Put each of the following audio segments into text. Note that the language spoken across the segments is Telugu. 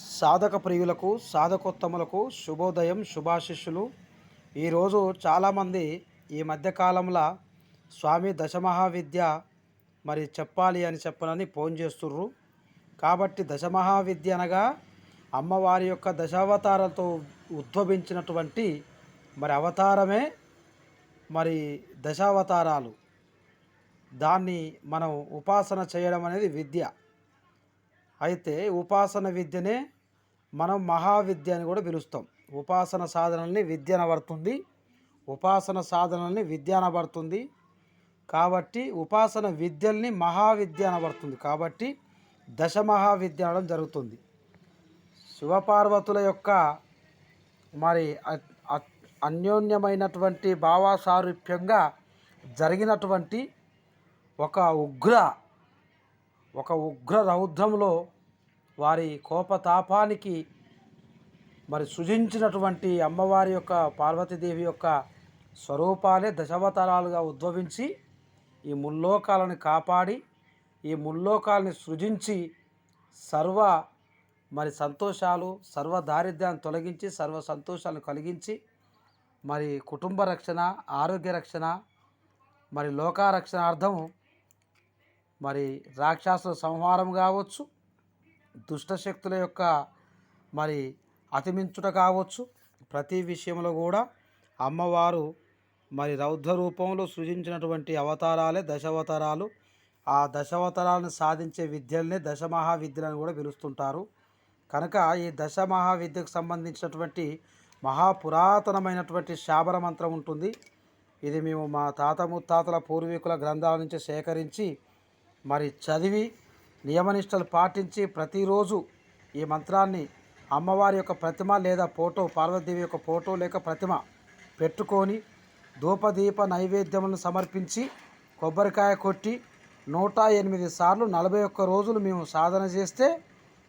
సాధక ప్రియులకు సాధకోత్తములకు శుభోదయం శుభాశిష్యులు. ఈరోజు చాలామంది ఈ మధ్యకాలంలో స్వామి దశమహావిద్య మరి చెప్పాలి అని చెప్పనని ఫోన్ చేస్తుర్రు. కాబట్టి దశమహావిద్య అనగా అమ్మవారి యొక్క దశావతారాలతో ఉద్భవించినటువంటి మరి అవతారమే మరి దశావతారాలు. దాన్ని మనం ఉపాసన చేయడం అనేది విద్య. అయితే ఉపాసన విద్యనే మనం మహావిద్య అని కూడా పిలుస్తాం. ఉపాసన సాధనల్ని విద్య అనబడుతుంది ఉపాసన సాధనల్ని విద్య అనబడుతుంది కాబట్టి ఉపాసన విద్యల్ని మహావిద్య అనబడుతుంది కాబట్టి దశ మహావిద్య అనడం జరుగుతుంది. శివపార్వతుల యొక్క మరి అన్యోన్యమైనటువంటి భావాసారూప్యంగా జరిగినటువంటి ఒక ఉగ్ర ఒక ఉగ్ర రౌద్రంలో వారి కోపతాపానికి మరి సృజించినటువంటి అమ్మవారి యొక్క పార్వతీదేవి యొక్క స్వరూపాలే దశావతారాలుగా ఉద్భవించి ఈ ముల్లోకాలను కాపాడి ఈ ముల్లోకాలని సృజించి సర్వ మరి సంతోషాలు సర్వ దారిద్ర్యాన్ని తొలగించి సర్వ సంతోషాలను కలిగించి మరి కుటుంబ రక్షణ ఆరోగ్య రక్షణ మరి లోకారక్షణార్థం మరి రాక్షసుల సంహారం కావచ్చు దుష్టశక్తుల యొక్క మరి అతిమించుట కావచ్చు. ప్రతి విషయంలో కూడా అమ్మవారు మరి రౌద్ర రూపంలో సృజించినటువంటి అవతారాలే దశావతారాలు. ఆ దశావతారాలను సాధించే విద్యల్ని దశమహావిద్యలని కూడా పిలుస్తుంటారు. కనుక ఈ దశమహావిద్యకు సంబంధించినటువంటి మహాపురాతనమైనటువంటి శాబర మంత్రం ఉంటుంది. ఇది మేము మా తాత ముత్తాతల పూర్వీకుల గ్రంథాల నుంచి సేకరించి మరి చదివి నియమనిష్టలు పాటించి ప్రతిరోజు ఈ మంత్రాన్ని అమ్మవారి యొక్క ప్రతిమ లేదా ఫోటో పార్వతీదేవి యొక్క ఫోటో లేక ప్రతిమ పెట్టుకొని ధూపదీప నైవేద్యములను సమర్పించి కొబ్బరికాయ కొట్టి నూట ఎనిమిది సార్లు నలభై ఒక్క రోజులు మేము సాధన చేస్తే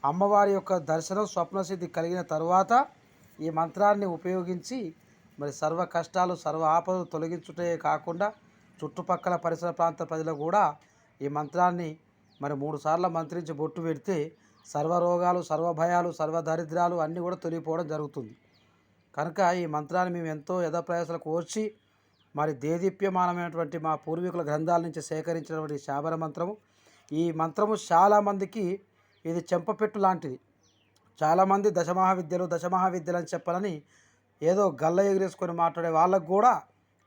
అమ్మవారి యొక్క దర్శనం స్వప్నసిద్ధి కలిగిన తరువాత ఈ మంత్రాన్ని ఉపయోగించి మరి సర్వ కష్టాలు సర్వ ఆపదలు తొలగించుటే కాకుండా చుట్టుపక్కల పరిసర ప్రాంత ప్రజలు కూడా ఈ మంత్రాన్ని మరి మూడు సార్లు మంత్రించి బొట్టు పెడితే సర్వ రోగాలు సర్వ భయాలు సర్వ దరిద్రాలు అన్నీ కూడా తొలగిపోవడం జరుగుతుంది. కనుక ఈ మంత్రాన్ని మేము ఎంతో యథప్రయాసాలకు కోర్చి మరి దేదీప్యమానమైనటువంటి మా పూర్వీకుల గ్రంథాల నుంచి సేకరించినటువంటి శాబర మంత్రము. ఈ మంత్రము చాలామందికి ఇది చెంపపెట్టు లాంటిది. చాలామంది దశమహావిద్యలు దశమహావిద్యలు అని చెప్పాలని ఏదో గల్ల ఎగిరేసుకొని మాట్లాడే వాళ్ళకు కూడా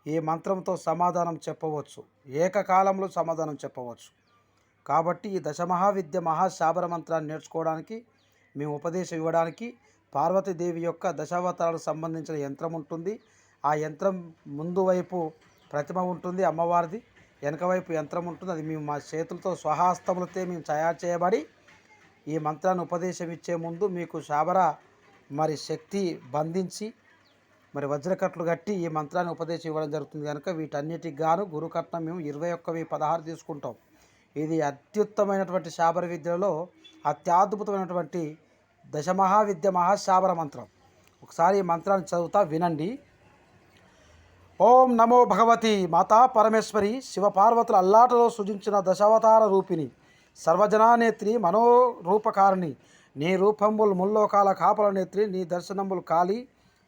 ఈ మంత్రంతో సమాధానం చెప్పవచ్చు. ఏకకాలంలో సమాధానం చెప్పవచ్చు. కాబట్టి ఈ దశమహావిద్య మహాశాబర మంత్రాన్ని నేర్చుకోవడానికి మేము ఉపదేశం ఇవ్వడానికి పార్వతీదేవి యొక్క దశావతారాలకు సంబంధించిన యంత్రం ఉంటుంది. ఆ యంత్రం ముందు వైపు ప్రతిమ ఉంటుంది అమ్మవారిది. వెనక వైపు యంత్రం ఉంటుంది. అది మేము మా చేతులతో స్వహస్తములతో మేము తయారు చేయబడి ఈ మంత్రాన్ని ఉపదేశం ఇచ్చే ముందు మీకు శాబర మరి శక్తి బంధించి మరి వజ్రకట్లు కట్టి ఈ మంత్రాన్ని ఉపదేశం ఇవ్వడం జరుగుతుంది కనుక వీటన్నిటికి గాను గురుకట్నం మేము ఇరవై ఒక్కవి పదహారు తీసుకుంటాం. ఇది అత్యుత్తమైనటువంటి శాబర విద్యలో అత్యాద్భుతమైనటువంటి దశమహావిద్య మహాశాబర మంత్రం. ఒకసారి ఈ మంత్రాన్ని చదువుతా వినండి. ఓం నమో భగవతి మాతా పరమేశ్వరి శివపార్వతుల అల్లాటలో సృజించిన దశావతార రూపిణి సర్వజనానేత్రి మనోరూపకారిణి నీ రూపంబుల్ ముల్లోకాల కాపల నేత్రి నీ దర్శనంబుల్ కాలి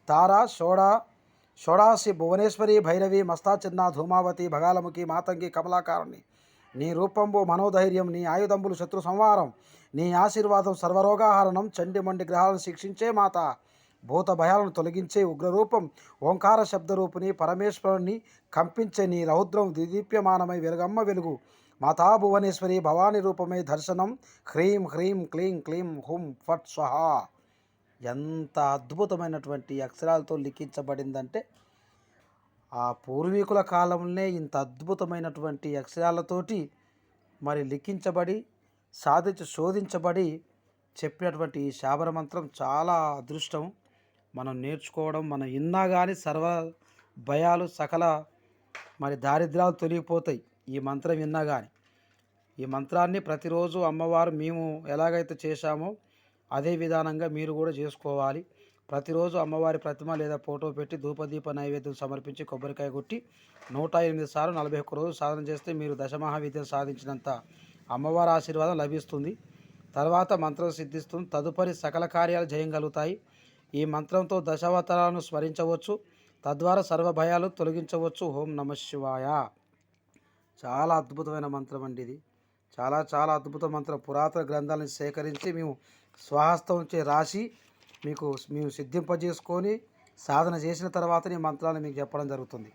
తార షోడా షోడాసి భువనేశ్వరి భైరవి మస్తాచిన్న ధూమావతి భగాలముఖి మాతంగి కమలాకారుణి నీ రూపంబు మనోధైర్యం నీ ఆయుధంబులు శత్రు సంహారం నీ ఆశీర్వాదం సర్వరోగాహరణం చండి మండి గ్రహాలను శిక్షించే మాత. భూత భయాలను తొలగించే ఉగ్రరూపం ఓంకార శబ్దరూపిణి పరమేశ్వరుని కంపించే నీ రౌద్రం దిదీప్యమానమై వెలుగమ్మ వెలుగు. మాతా భువనేశ్వరి భవాని రూపమై దర్శనం. హ్రీం హ్రీం క్లీం క్లీం హుం ఫట్ స్వహా. ఎంత అద్భుతమైనటువంటి అక్షరాలతో లిఖించబడిందంటే ఆ పూర్వీకుల కాలంలోనే ఇంత అద్భుతమైనటువంటి అక్షరాలతోటి మరి లిఖించబడి సాధించి శోధించబడి చెప్పినటువంటి ఈ శాబర మంత్రం చాలా అదృష్టం. మనం నేర్చుకోవడం మనం ఇన్నా కానీ సర్వ భయాలు సకల మరి దారిద్ర్యాలు తొలగిపోతాయి ఈ మంత్రం విన్నా కానీ ఈ మంత్రాన్ని ప్రతిరోజు అమ్మవారు మేము ఎలాగైతే చేశామో అదే విధానంగా మీరు కూడా చేసుకోవాలి. ప్రతిరోజు అమ్మవారి ప్రతిమ లేదా ఫోటో పెట్టి ధూపదీప నైవేద్యం సమర్పించి కొబ్బరికాయ కొట్టి నూట ఎనిమిది సార్లు నలభై ఒక్క రోజు సాధన చేస్తే మీరు దశమహావిద్యను సాధించినంత అమ్మవారి ఆశీర్వాదం లభిస్తుంది. తర్వాత మంత్రం సిద్ధిస్తుంది. తదుపరి సకల కార్యాలు జయం కలుగుతాయి ఈ మంత్రంతో దశావతారాలను స్మరించవచ్చు. తద్వారా సర్వ భయాలు తొలగించవచ్చు. ఓం నమ శివాయ. చాలా అద్భుతమైన మంత్రం అండి ఇది. చాలా చాలా అద్భుత మంత్రం పురాతన గ్రంథాలను సేకరించి మేము స్వహస్తంచే రాసి మీకు మేము సిద్ధింపజేసుకొని సాధన చేసిన తర్వాతనే ఈ మంత్రాన్ని మీకు చెప్పడం జరుగుతుంది.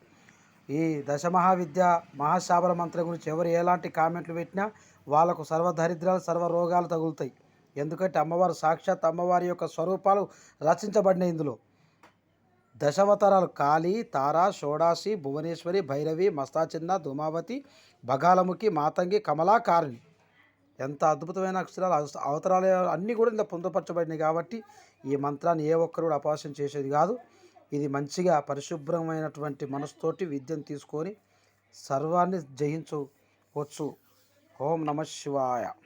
ఈ దశమహావిద్య మహాశాబల మంత్రం గురించి ఎవరు ఎలాంటి కామెంట్లు పెట్టినా వాళ్ళకు సర్వ దరిద్రాలు సర్వ రోగాలు తగులుతాయి. ఎందుకంటే అమ్మవారు సాక్షాత్ అమ్మవారి యొక్క స్వరూపాలు రచించబడినాయి ఇందులో. దశావతారాలు కాళీ తార షోడాసి భువనేశ్వరి భైరవి మస్తాచిన్న ధూమావతి బగాలముఖి మాతంగి కమలాకారిణి. ఎంత అద్భుతమైన అక్షరాలు అవస- అవతారాలు అన్నీ కూడా ఇంత పొందుపరచబడినాయి కాబట్టి ఈ మంత్రాన్ని ఏ ఒక్కరు కూడా అపహాస్యం చేసేది కాదు. ఇది మంచిగా పరిశుభ్రమైనటువంటి మనసుతోటి విద్యను తీసుకొని సర్వాన్ని జయించవచ్చు ఓం నమ శివాయ.